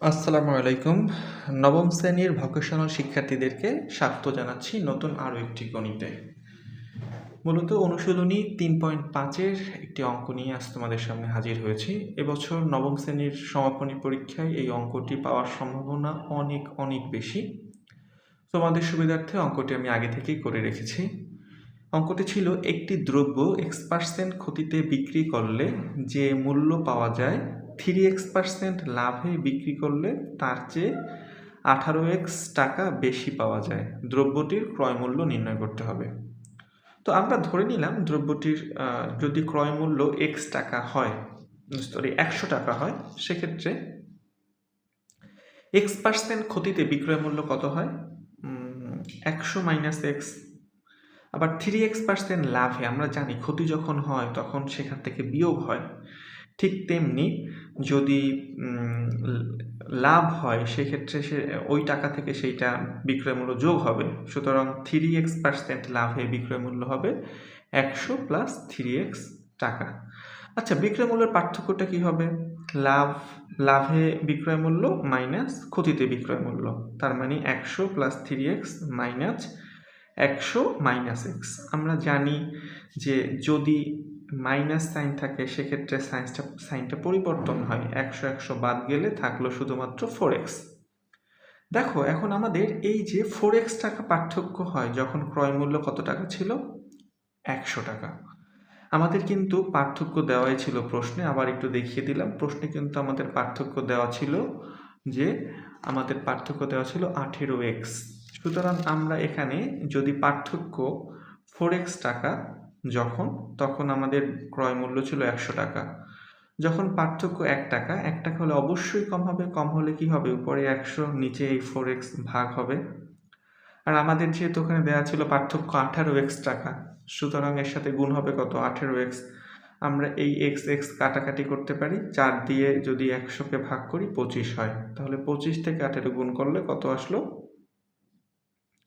আসসালামু আলাইকুম। নবম শ্রেণির ভোকেশনাল শিক্ষার্থীদেরকে স্বাগত জানাচ্ছি নতুন আরও একটি গণিতে। মূলত অনুশীলনী তিন পয়েন্ট পাঁচের একটি অঙ্ক নিয়ে আজ তোমাদের সামনে হাজির হয়েছি। এবছর নবম শ্রেণির সমাপনী পরীক্ষায় এই অঙ্কটি পাওয়ার সম্ভাবনা অনেক অনেক বেশি। তোমাদের সুবিধার্থে অঙ্কটি আমি আগে থেকেই করে রেখেছি। অঙ্কটি ছিল একটি দ্রব্য এক্স পার্সেন্ট ক্ষতিতে বিক্রি করলে যে মূল্য পাওয়া যায় থ্রি এক্স পার্সেন্ট লাভে বিক্রি করলে তার চেয়ে আঠারো এক্স টাকা বেশি পাওয়া যায়। দ্রব্যটির ক্রয় মূল্য নির্ণয় করতে হবে। তো আমরা ধরে নিলাম দ্রব্যটির যদি ক্রয় মূল্য এক্স টাকা হয়, সরি, একশো টাকা হয়, সেক্ষেত্রে এক্স পার্সেন্ট ক্ষতিতে বিক্রয় মূল্য কত হয়? একশো মাইনাস এক্স। আবার থ্রি এক্স পার্সেন্ট লাভে আমরা জানি ক্ষতি যখন হয়, তখন সেখান থেকে বিয়োগ হয়। ঠিক তেমনি যদি লাভ হয়, সেক্ষেত্রে সে, ওই টাকা থেকে সেইটা বিক্রয় মূল্য যোগ হবে। সুতরাং থ্রি এক্স পার্সেন্ট লাভে বিক্রয় মূল্য হবে একশো প্লাস থ্রি এক্স টাকা। আচ্ছা বিক্রয় মূল্যের পার্থক্যটা কি হবে? লাভ, লাভে বিক্রয় মূল্য মাইনাস ক্ষতিতে বিক্রয় মূল্য। তার মানে একশো প্লাস থ্রি এক্স মাইনাস একশো মাইনাস এক্স আমরা জানি যে যদি মাইনাস সাইন থাকে, সেক্ষেত্রে সাইন্সটা সাইনটা পরিবর্তন হয়। একশো একশো বাদ গেলে থাকল শুধুমাত্র ফোর এক্স দেখো, এখন আমাদের এই যে ফোর এক্স টাকা পার্থক্য হয়, যখন ক্রয় মূল্য কত টাকা ছিল? একশো টাকা। আমাদের কিন্তু পার্থক্য দেওয়াই ছিল প্রশ্নে, আবার একটু দেখিয়ে দিলাম। প্রশ্নে কিন্তু আমাদের পার্থক্য দেওয়া ছিল যে, আমাদের পার্থক্য দেওয়া ছিল আঠেরো এক্স সুতরাং আমরা এখানে যদি পার্থক্য ফোর এক্স টাকা যখন? তখন আমাদের ক্রয় মূল্য ছিল একশো টাকা। যখন পার্থক্য এক টাকা এক টাকা হলে অবশ্যই কম হবে, কম হলে কি হবে? উপরে একশো, নিচে এই ফোর এক্স ভাগ হবে। আর আমাদের যেহেতু ওখানে দেওয়া ছিল পার্থক্য আঠারো এক্স টাকা, সুতরাং এর সাথে গুণ হবে কত? আঠেরো এক্স আমরা এই এক্স এক্স কাটাকাটি করতে পারি, চার দিয়ে যদি একশোকে ভাগ করি, পঁচিশ হয়। তাহলে পঁচিশ থেকে আঠেরো গুণ করলে কত আসলো?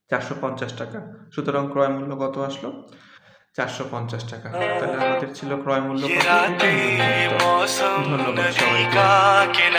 চারশো পঞ্চাশ টাকা। সুতরাং ক্রয় মূল্য কত আসলো? চারশো পঞ্চাশ টাকা। তাহলে আমাদের ছিল ক্রয় মূল্য। ধন্যবাদ সবাইকে।